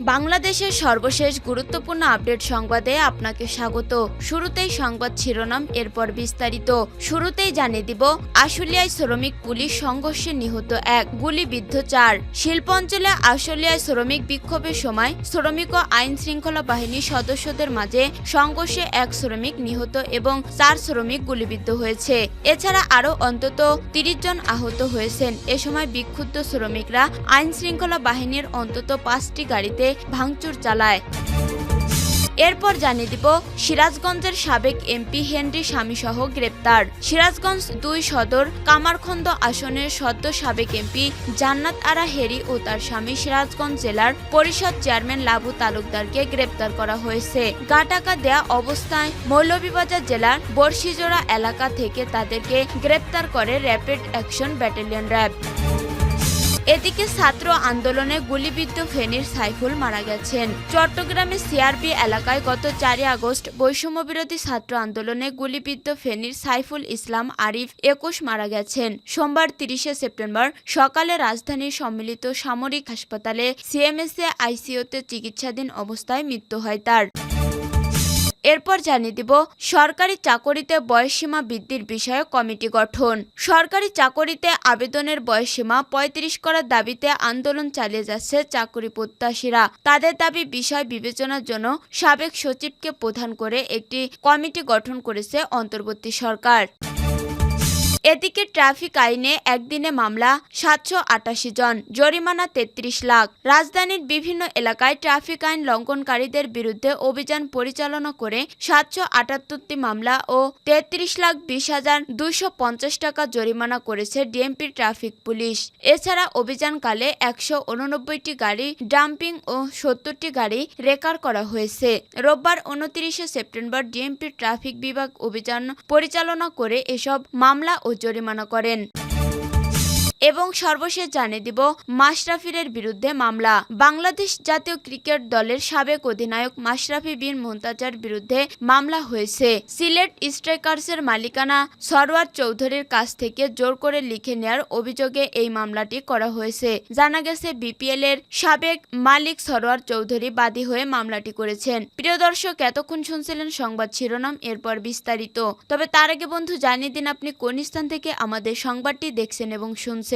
বাংলাদেশের সর্বশেষ গুরুত্বপূর্ণ আপডেট সংবাদে আপনাকে স্বাগত। শুরুতেই সংবাদ শিরোনাম, এরপর বিস্তারিত। শুরুতেই জানিয়ে দিব, আশুলিয়ায় শ্রমিক পুলিশ সংঘর্ষে নিহত এক গুলিবিদ্ধ চার। শিল্প অঞ্চলে আশুলিয়ায় শ্রমিক বিক্ষোভের সময় শ্রমিক ও আইন শৃঙ্খলা বাহিনীর সদস্যদের মাঝে সংঘর্ষে এক শ্রমিক নিহত এবং চার শ্রমিক গুলিবিদ্ধ হয়েছে। এছাড়া আরও অন্তত তিরিশ জন আহত হয়েছেন। এ সময় বিক্ষুব্ধ শ্রমিকরা আইন শৃঙ্খলা বাহিনীর অন্তত পাঁচটি গাড়িতে ভাঙচুর চালায়। এরপর জানিয়ে দিব, সিরাজগঞ্জের সাবেক এমপি হেনরি স্বামীসহ গ্রেপ্তার। সিরাজগঞ্জ দুই সদর কামারখন্দ আসনের সদ্য সাবেক এমপি জান্নাত আরা হেরি ও তার স্বামী সিরাজগঞ্জ জেলার পরিষদ চেয়ারম্যান লাবু তালুকদারকে গ্রেপ্তার করা হয়েছে। গা টাকা দেয়া অবস্থায় মৌলভীবাজার জেলার বর্ষিজোড়া এলাকা থেকে তাদেরকে গ্রেপ্তার করে র্যাপিড অ্যাকশন ব্যাটালিয়ন র্যাব। এদিকে ছাত্র আন্দোলনে গুলিবিদ্ধ ফেনীর সাইফুল মারা গেছেন। চট্টগ্রামের সিআরপি এলাকায় গত চারই আগস্ট বৈষম্য বিরোধী ছাত্র আন্দোলনে গুলিবিদ্ধ ফেনীর সাইফুল ইসলাম আরিফ একুশ মারা গেছেন। সোমবার তিরিশে সেপ্টেম্বর সকালে রাজধানীর সম্মিলিত সামরিক হাসপাতালে সিএমএসএ আইসিইউতে চিকিৎসাধীন অবস্থায় মৃত্যু হয় তার। এরপর জানিয়ে দিব, সরকারি চাকরিতে বয়সসীমা বৃদ্ধির বিষয়ে কমিটি গঠন। সরকারি চাকরিতে আবেদনের বয়সীমা পঁয়ত্রিশ করার দাবিতে আন্দোলন চালিয়ে যাচ্ছে চাকরি প্রত্যাশীরা। তাদের দাবি, বিষয় বিবেচনার জন্য সাবেক সচিবকে প্রধান করে একটি কমিটি গঠন করেছে অন্তর্বর্তী সরকার। এদিকে ট্রাফিক আইনে একদিনে মামলা সাতশো আটাশি জন, জরিমানা তেত্রিশ লাখ। রাজধানীর বিভিন্ন এলাকায় ট্রাফিক আইন লঙ্ঘনকারীদের বিরুদ্ধে অভিযান পরিচালনা করে সাতশো আটাত্তরটি মামলা ও তেত্রিশ লাখ বিশ হাজার দুশো পঞ্চাশ টাকা জরিমানা করেছে ডিএমপি ট্রাফিক পুলিশ। এছাড়া অভিযানকালে একশো উননব্বইটি গাড়ি ডাম্পিং ও সত্তরটি গাড়ি রেকার করা হয়েছে। রোববার উনত্রিশে সেপ্টেম্বর ডিএমপি ট্রাফিক বিভাগ অভিযান পরিচালনা করে এসব মামলা ও জরিমানা করেন। এবং সর্বশেষ জানিয়ে দিব মাশরাফিরের বিরুদ্ধে মামলা। বাংলাদেশ জাতীয় ক্রিকেট দলের সাবেক অধিনায়ক মাশরাফি বিন মুন্তাজার বিরুদ্ধে মামলা হয়েছে। সিলেট স্ট্রাইকার্সের মালিকানা সরওয়ার চৌধুরীর কাছ থেকে জোর করে লিখে নেয়ার অভিযোগে এই মামলাটি করা হয়েছে। জানা গেছে বিপিএল এর সাবেক মালিক সরওয়ার চৌধুরী বাদী হয়ে মামলাটি করেছেন। প্রিয় দর্শক, এতক্ষণ শুনছিলেন সংবাদ শিরোনাম, এরপর বিস্তারিত। তবে তার আগে বন্ধু, জানিয়ে দিন আপনি কোন স্থান থেকে আমাদের সংবাদটি দেখছেন এবং শুনছেন।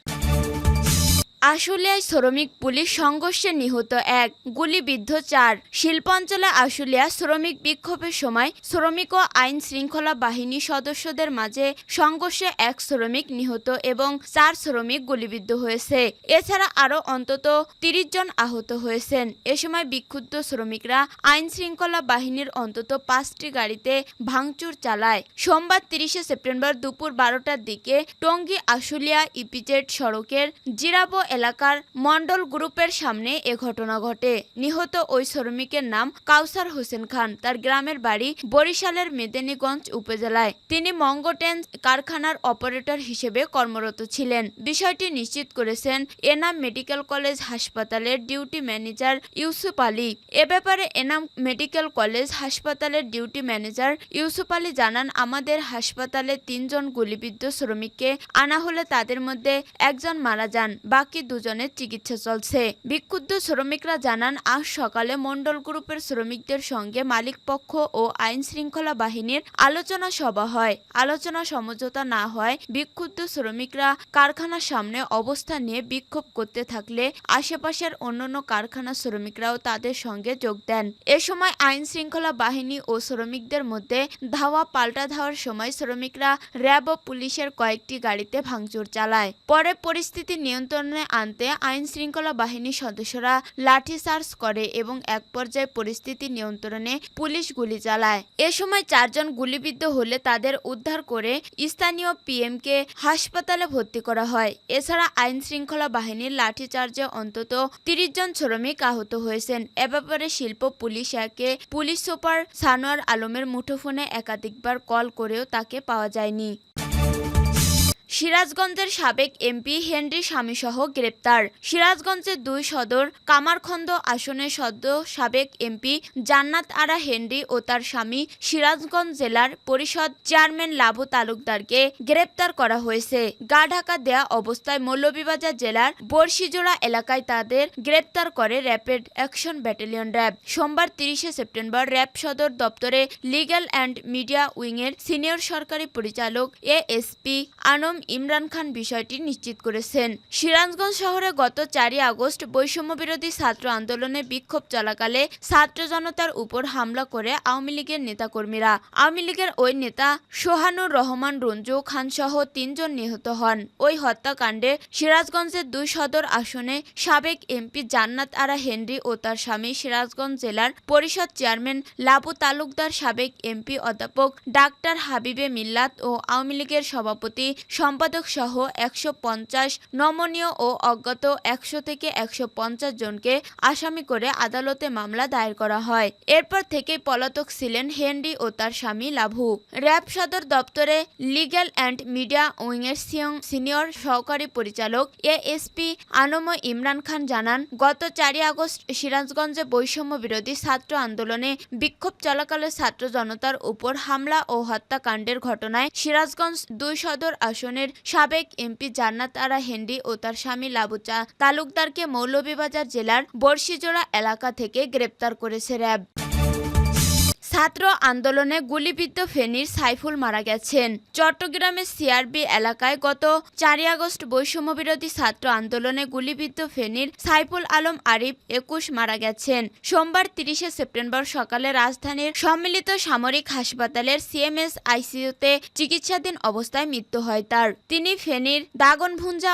আশুলিয়ায় শ্রমিক পুলিশ সংঘর্ষে নিহত এক গুলিবিদ্ধ চার শিল্পাঞ্চলে আশুলিয়া শ্রমিক বিক্ষোভের সময় শ্রমিক ও আইন শৃঙ্খলা বাহিনী সদস্যদের মাঝে সংঘর্ষে এক শ্রমিক নিহত এবং চার শ্রমিক গুলিবিদ্ধ হয়েছে। এছাড়া আরও অন্তত তিরিশ জন আহত হয়েছেন। এ সময় বিক্ষুব্ধ শ্রমিকরা আইন শৃঙ্খলা বাহিনীর অন্তত পাঁচটি গাড়িতে ভাঙচুর চালায়। সোমবার তিরিশে সেপ্টেম্বর দুপুর বারোটার দিকে টঙ্গী আশুলিয়া ইপিজেড সড়কের জিরাবো এলাকার মন্ডল গ্রুপের সামনে এ ঘটনা ঘটে। নিহত ওই শ্রমিকের নাম কাউসার হোসেন খান। তার গ্রামের বাড়ি বরিশালের মেদিনীগঞ্জ উপজেলায়। তিনি মঙ্গটেন কারখানার অপারেটর হিসেবে কর্মরত ছিলেন। বিষয়টি নিশ্চিত করেছেন এনাম মেডিকেল কলেজ হাসপাতালের ডিউটি ম্যানেজার ইউসুফ আলী। এ ব্যাপারে এনাম মেডিকেল কলেজ হাসপাতালের ডিউটি ম্যানেজার ইউসুফ আলী জানান, আমাদের হাসপাতালে তিনজন গুলিবিদ্ধ শ্রমিককে আনা হলে তাদের মধ্যে একজন মারা যান। বাকি দুজনের চিকিৎসা চলছে। বিক্ষুব্ধ শ্রমিকরা জানান, আজ সকালে মন্ডল গ্রুপের শ্রমিকদের সঙ্গে মালিক পক্ষ ও আইন শৃঙ্খলা বাহিনীর আলোচনা সভা হয়। আলোচনা সমঝোতা না হয়, বিক্ষুব্ধ শ্রমিকরা কারখানার সামনে অবস্থান নিয়ে বিক্ষোভ করতে থাকলে আশেপাশের অন্যান্য কারখানা শ্রমিকরাও তাদের সঙ্গে যোগ দেন। এ সময় আইন শৃঙ্খলা বাহিনী ও শ্রমিকদের মধ্যে ধাওয়া পাল্টা ধাওয়ার সময় শ্রমিকরা র্যাব ও পুলিশের কয়েকটি গাড়িতে ভাঙচুর চালায়। পরে পরিস্থিতি নিয়ন্ত্রণে আনতে আইন শৃঙ্খলা বাহিনীর সদস্যরা লাঠিচার্জ করে এবং এক পর্যায়ে পরিস্থিতি নিয়ন্ত্রণে পুলিশ গুলি চালায়। এ সময় চারজন গুলিবিদ্ধ হলে তাদের উদ্ধার করে স্থানীয় পিএমকে হাসপাতালে ভর্তি করা হয়। এছাড়া আইন শৃঙ্খলা বাহিনীর লাঠিচার্জে অন্তত তিরিশ জন শ্রমিক আহত হয়েছেন। এ ব্যাপারে শিল্প পুলিশ একে পুলিশ সুপার সানোয়ার আলমের মুঠোফোনে একাধিকবার কল করেও তাকে পাওয়া যায়নি। সিরাজগঞ্জের সাবেক এমপি হেনরি স্বামীসহ গ্রেপ্তার। সিরাজগঞ্জের দুই সদর কামারখন্দ আসনে সদ্য সাবেক এমপি জান্নাত আরা হেনরি ও তার স্বামী সিরাজগঞ্জ জেলার পরিষদ চেয়ারম্যান লাভু তালুকদারকে গ্রেপ্তার করা হয়েছে। গা ঢাকা দেয়া অবস্থায় মৌলভীবাজার জেলার বর্ষিজোড়া এলাকায় তাদের গ্রেপ্তার করে র্যাপিড অ্যাকশন ব্যাটালিয়ন র্যাব। সোমবার তিরিশে সেপ্টেম্বর র্যাব সদর দপ্তরে লিগ্যাল অ্যান্ড মিডিয়া উইংয়ের সিনিয়র সরকারি পরিচালক এএসপি আনম ইমরান খান বিষয়টি নিশ্চিত করেছেন। সিরাজগঞ্জ শহরে গত চারই আগস্ট বৈষম্য বিরোধী ছাত্র আন্দোলনে বিক্ষোভ চলাকালে ছাত্র জনতার উপর হামলা করে আওয়ামী লীগের নেতাকর্মীরা। আওয়ামী লীগের ওই নেতা সোহানুর রহমান, রঞ্জু খান সহ তিনজন নিহত হন। ওই হত্যাকাণ্ডে সিরাজগঞ্জের দুই সদর আসনে সাবেক এমপি জান্নাত আরা হেনরি ও তার স্বামী সিরাজগঞ্জ জেলার পরিষদ চেয়ারম্যান লাবু তালুকদার সাবেক এমপি অধ্যাপক ডাক্তার হাবিবে মিল্লাত ও আওয়ামী লীগের সভাপতি সম্পাদক সহ একশো পঞ্চাশ নমনীয় ও অজ্ঞাত একশো থেকে একশো পঞ্চাশ জনকে আসামি করে আদালতে মামলা দায়ের করা হয়। এরপর থেকেই পলাতক ছিলেন হেনরি ও তার স্বামী লাভু। র্যাব সদর দপ্তরে লিগ্যাল অ্যান্ড মিডিয়া উইংয়ের সিনিয়র সহকারী পরিচালক এএসপি আনম ইমরান খান জানান, গত চারই আগস্ট সিরাজগঞ্জে বৈষম্য বিরোধী ছাত্র আন্দোলনে বিক্ষোভ চলাকালে ছাত্র জনতার উপর হামলা ও হত্যাকাণ্ডের ঘটনায় সিরাজগঞ্জ দুই সদর আসনের সাবেক এমপি জান্নাত আরা হেন্ডি ও তার স্বামী লাবুচা তালুকদারকে মৌলভীবাজার জেলার বর্ষিজোড়া এলাকা থেকে গ্রেপ্তার করেছে র্যাব। ছাত্র আন্দোলনে গুলিবিদ্ধ ফেনীর সাইফুল মারা গেছেন। চট্টগ্রামের সিআরবি এলাকায় গত চারই আগস্ট বৈষম্য বিরোধী ছাত্র আন্দোলনে গুলিবিদ্ধ ফেনীর সাইফুল আলম আরিফ একুশ মারা গেছেন। সোমবার তিরিশে সেপ্টেম্বর সকালে রাজধানীর সম্মিলিত সামরিক হাসপাতালের সিএমএস আইসিইউতে চিকিৎসাধীন অবস্থায় মৃত্যু হয় তার। তিনি ফেনীর দাগনভুঞ্জা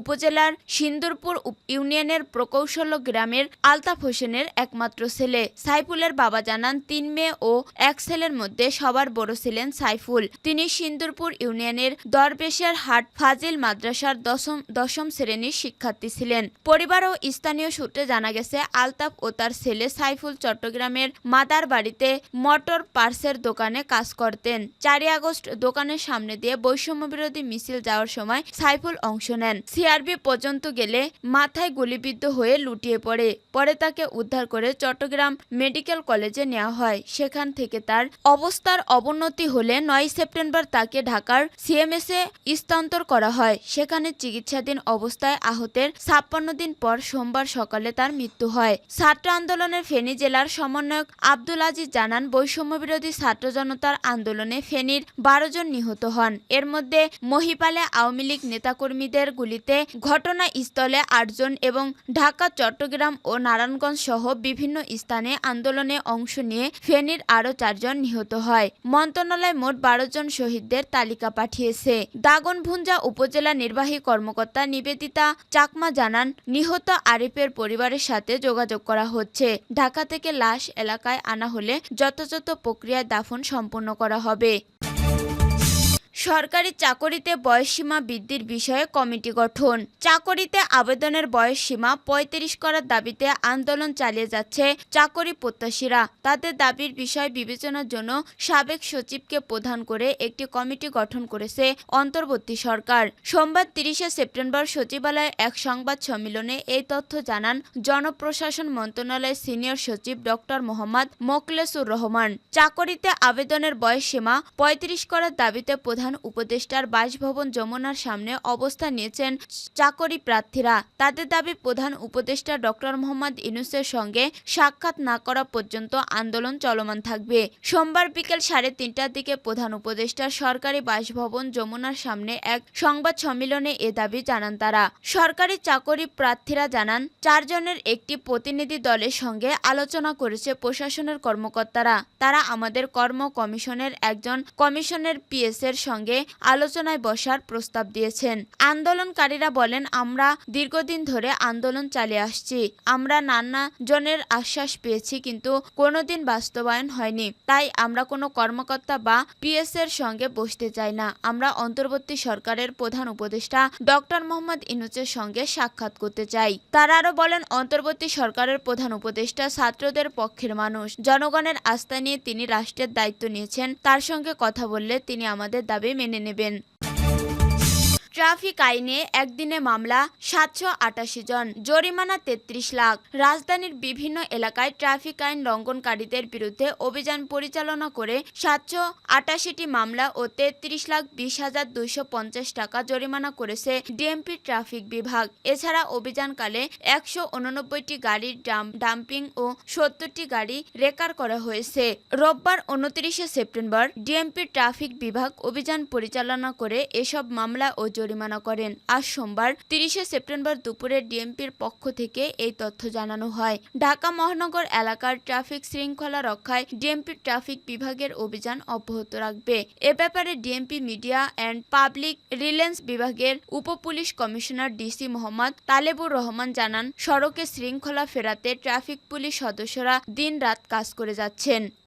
উপজেলার সিন্দুরপুর ইউনিয়নের প্রকৌশল গ্রামের আলতাফ হোসেনের একমাত্র ছেলে। সাইফুলের বাবা জানান, তিন মেয়ে ও এক ছেলের মধ্যে সবার বড় ছিলেন সাইফুল। তিনি সিন্দুরপুর ইউনিয়নের দরবেশের হাট ফাজিল মাদ্রাসার দশম দশম শ্রেণির শিক্ষার্থী ছিলেন। পরিবার ও স্থানীয় সূত্রে জানা গেছে, আলতাফ ও তার ছেলে সাইফুল চট্টগ্রামের মাদার বাড়িতে মোটর পার্সের দোকানে কাজ করতেন। চারই আগস্ট দোকানের সামনে দিয়ে বৈষম্য বিরোধী মিছিল যাওয়ার সময় সাইফুল অংশ নেন। সিআরবি পর্যন্ত গেলে মাথায় গুলিবিদ্ধ হয়ে লুটিয়ে পড়ে। পরে তাকে উদ্ধার করে চট্টগ্রাম মেডিকেল কলেজে নেওয়া হয়। সেখান থেকে তার অবস্থার অবনতি হলে নয় সেপ্টেম্বর তাকে ঢাকার সিএমএসে স্থানান্তর করা হয়। সেখানে চিকিৎসাধীন অবস্থায় আহতের ছাপ্পান্ন দিন পর সোমবার সকালে তার মৃত্যু হয়। ছাত্র আন্দোলনের ফেনী জেলার সমন্বয়ক আব্দুল আজিজ জানান, বৈষম্য বিরোধী ছাত্র জনতার আন্দোলনে ফেনীর বারো জন নিহত হন। এর মধ্যে মহিপালে আওয়ামী লীগ নেতাকর্মীদের গুলিতে ঘটনাস্থলে আটজন এবং ঢাকা, চট্টগ্রাম ও নারায়ণগঞ্জ সহ বিভিন্ন স্থানে আন্দোলনে অংশ নিয়ে ফেনীর আরও চারজন নিহত হয়। মন্ত্রণালয় মোট বারো জন শহীদদের তালিকা পাঠিয়েছে। দাগনভুঞ্জা উপজেলা নির্বাহী কর্মকর্তা নিবেদিতা চাকমা জানান, নিহত আরিফের পরিবারের সাথে যোগাযোগ করা হচ্ছে। ঢাকা থেকে লাশ এলাকায় আনা হলে যথাযথ প্রক্রিয়ায় দাফন সম্পন্ন করা হবে। সরকারি চাকরিতে বয়সসীমা বৃদ্ধির বিষয়ে কমিটি গঠন। চাকরিতে আবেদনের বয়সসীমা পঁয়ত্রিশ করার দাবিতে আন্দোলন চালিয়ে যাচ্ছে চাকরি প্রত্যাশীরা। তাদের দাবির বিষয় বিবেচনার জন্য সাবেক সচিবকে প্রধান করে একটি কমিটি গঠন করেছে অন্তর্বর্তী সরকার। সোমবার তিরিশে সেপ্টেম্বর সচিবালয়ে এক সংবাদ সম্মেলনে এই তথ্য জানান জনপ্রশাসন মন্ত্রণালয়ের সিনিয়র সচিব ডক্টর মোহাম্মদ মোকলেসুর রহমান। চাকরিতে আবেদনের বয়সসীমা পঁয়ত্রিশ করার দাবিতে প্রধান উপদেষ্টার বাসভবন যমুনার সামনে অবস্থান নিয়েছেন চাকরি প্রার্থীরা। তাদের দাবি, প্রধান উপদেষ্টা ডক্টর মোহাম্মদ ইনুসের সঙ্গে সাক্ষাৎ না করা পর্যন্ত আন্দোলন চলমান থাকবে। সোমবার বিকেল সাড়ে তিনটার দিকে প্রধান উপদেষ্টা সরকারি বাসভবন যমুনার সামনে এক সংবাদ সম্মেলনে এ দাবি জানান তারা। সরকারি চাকরি প্রার্থীরা জানান, চারজনের একটি প্রতিনিধি দলের সঙ্গে আলোচনা করেছে প্রশাসনের কর্মকর্তারা। তারা আমাদের কর্ম কমিশনের একজন কমিশনের পিএস এর সঙ্গে আলোচনায় বসার প্রস্তাব দিয়েছেন। আন্দোলনকারীরা বলেন, আমরা দীর্ঘদিন ধরে আন্দোলন চালিয়ে আসছি। আমরা নানা জনের আশ্বাস পেয়েছি, কিন্তু কোনোদিন বাস্তবায়ন হয়নি। তাই আমরা কোনো কর্মকর্তা বা পিএস এর সঙ্গে বসতে চাই না। আমরা অন্তর্বর্তী সরকারের প্রধান উপদেষ্টা ডক্টর মোহাম্মদ ইনুচের সঙ্গে সাক্ষাৎ করতে চাই। তারা আরও বলেন, অন্তর্বর্তী সরকারের প্রধান উপদেষ্টা ছাত্রদের পক্ষের মানুষ। জনগণের আস্থা নিয়ে তিনি রাষ্ট্রের দায়িত্ব নিয়েছেন। তার সঙ্গে কথা বললে তিনি আমাদের দাবি মেনে নেবেন ট্রাফিক আইনে একদিনে মামলা সাতশো আটাশি জন, জরিমানা তেত্রিশ লাখ। রাজধানীর বিভিন্ন এলাকায় ট্রাফিক আইন লঙ্ঘনকারীদের বিরুদ্ধে অভিযান পরিচালনা করে সাতশো আটাশিটি মামলা ও তেত্রিশ লাখ বিশ হাজার দুইশো পঞ্চাশ টাকা জরিমানা করেছে ডিএমপি ট্রাফিক বিভাগ। এছাড়া অভিযানকালে একশো উননব্বইটি গাড়ির ডাম- ডাম্পিং ও সত্তরটি গাড়ি রেকার করা হয়েছে। রোববার উনত্রিশে সেপ্টেম্বর ডিএমপি ট্রাফিক বিভাগ অভিযান পরিচালনা করে এসব মামলা ও জরিমানা করেন। আজ সোমবার, তিরিশে সেপ্টেম্বর দুপুরে ডিএমপির পক্ষ থেকে এই তথ্য জানানো হয়। ঢাকা মহানগর এলাকার ট্রাফিক শৃঙ্খলা রক্ষায় ডিএমপি ট্রাফিক বিভাগের অভিযান অব্যাহত রাখবে। এ ব্যাপারে DMP media and public relations বিভাগের উপ police commissioner DC Mohammad Talebur Rahman জানান, সড়কে শৃঙ্খলা ফেরাতে ট্রাফিক পুলিশ সদস্যরা দিনরাত কাজ করে যাচ্ছেন।